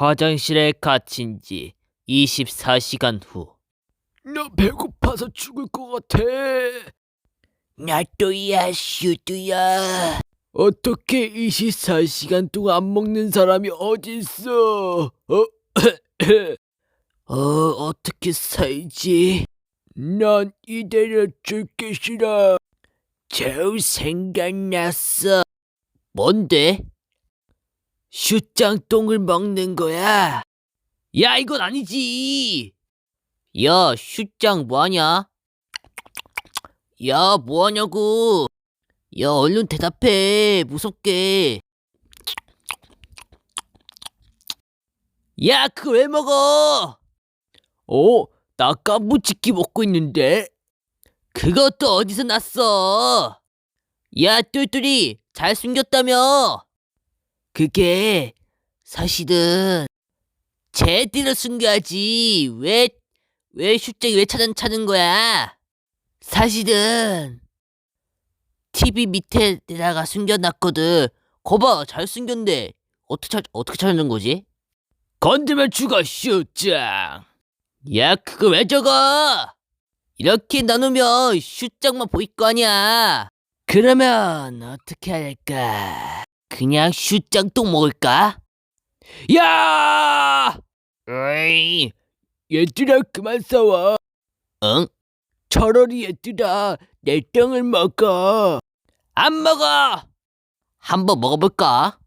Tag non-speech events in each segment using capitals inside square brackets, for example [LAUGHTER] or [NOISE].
화장실에 갇힌 지 24시간 후. 나 배고파서 죽을 것 같아. 나또야, 슈두야. 어떻게 24시간 동안 안 먹는 사람이 어딨어? 어? [COUGHS] 어, 어떻게 살지? 난 이대로 죽기 싫어. 겨우 생각났어. 뭔데? 슈짱똥을 먹는 거야. 야, 이건 아니지. 야, 슈짱 뭐하냐? 야, 뭐하냐고. 야, 얼른 대답해. 무섭게. 야, 그거 왜 먹어? 어? 나 깐부치기 먹고 있는데? 그것도 어디서 났어? 야, 똘똘이 잘 숨겼다며? 그게 사실은 제대로 숨겨야지. 왜, 왜 슈장이 왜 찾은 찾은 거야? 사실은 TV 밑에다가 숨겨놨거든. 거봐, 잘 숨겼네. 어떻게 찾, 어떻게 찾는 거지? 건드면 죽어, 슈짱! 야, 그거 왜 적어? 이렇게 나누면 슈장만 보일 거 아니야. 그러면 어떻게 할까? 그냥 슈장 똥 먹을까? 야! 어이, 얘들아, 그만 싸워. 응? 차라리 얘들아, 내 땅을 먹어. 안 먹어. 한번 먹어볼까?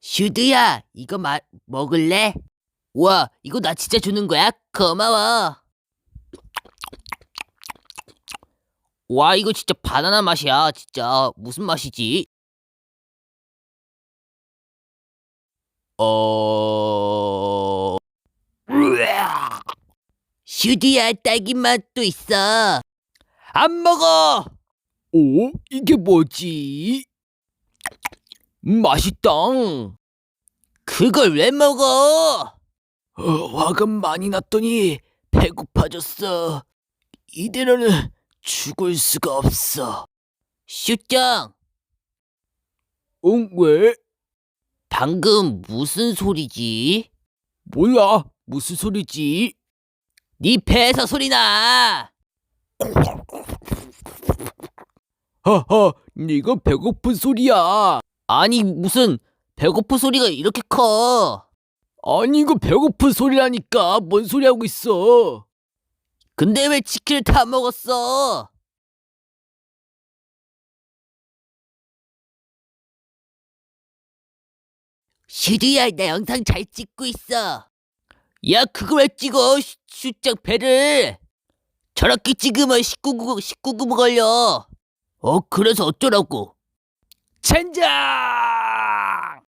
슈드야, 이거 마, 먹을래? 와, 이거 나 진짜 주는 거야? 고마워. 와, 이거 진짜 바나나 맛이야. 진짜 무슨 맛이지? 어... 으악. 슈드야, 딸기 맛도 있어. 안 먹어. 오, 이게 뭐지? 음, 맛있다. 어, 그걸 왜 먹어? 화가 많이 났더니 배고파졌어. 이대로는 죽을 수가 없어. 슈짱, 응, 왜? 방금 무슨 소리지? 몰라. 무슨 소리지? 네 배에서 소리 나. [LAUGHS] 하하, 네가 배고픈 소리야. 아니 무슨 배고픈 소리가 이렇게 커? 아니, 이거 배고픈 소리라니까. 뭔 소리 하고 있어? 근데 왜 치킨을 다 먹었어? 슈드야, 나 영상 잘 찍고 있어. 야, 그걸 왜 찍어? 슈- 슈짱 배를. 저렇게 찍으면 19금, 19금 걸려. 어, 그래서 어쩌라고? 젠장!